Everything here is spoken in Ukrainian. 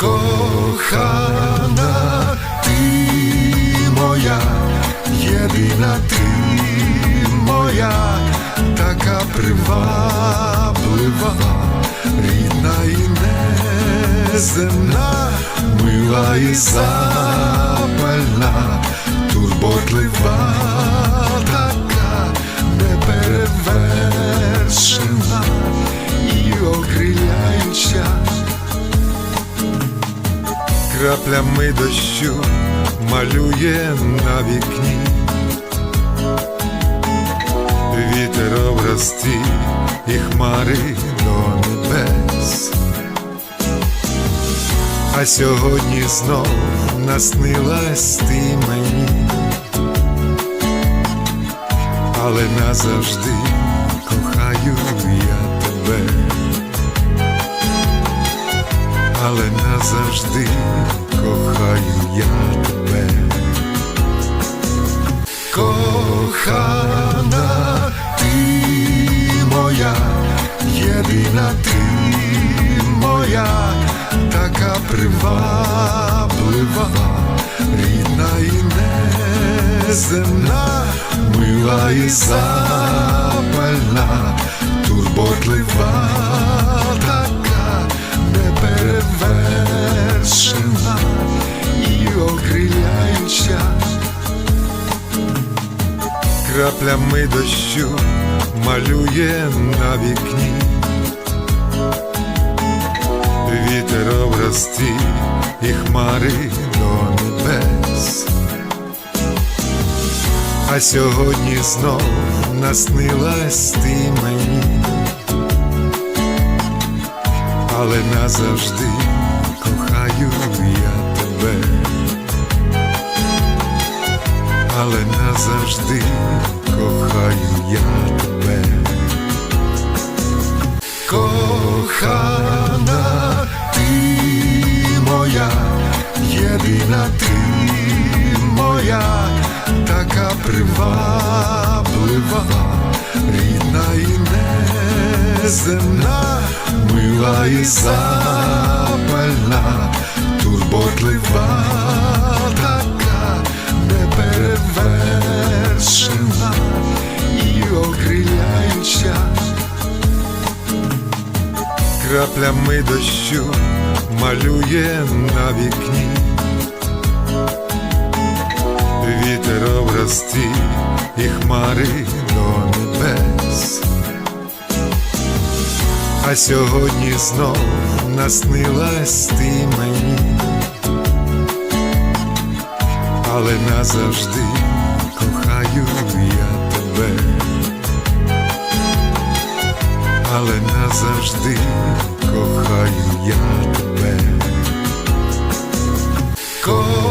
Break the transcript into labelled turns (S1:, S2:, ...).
S1: Кохана, ти моя, єдина ти моя, така приваблива, рідна і неземна, мила і запальна, краплями дощу малює на вікні, вітер образ твій і хмари до небес. А сьогодні знов наснилась ти мені, але назавжди кохаю я тебе. Але назавжди така приваблива, рідна і неземна, мила і запальна, турботлива така неперевершена і окриляюча. Краплями дощу малює на вікні, образ і хмари до небес. А сьогодні знов наснилась ти мені. Але назавжди кохаю я тебе, але назавжди кохаю я тебе, кохана, моя, єдина ти моя, така приваблива, рідна і неземна, мила і запальна, турботлива, така неперевершена і окриляюча. Краплями дощу малює на вікні, вітер образ твій і хмари до небес. А сьогодні знов наснилась ти мені, але назавжди завжди кохаю я тебе.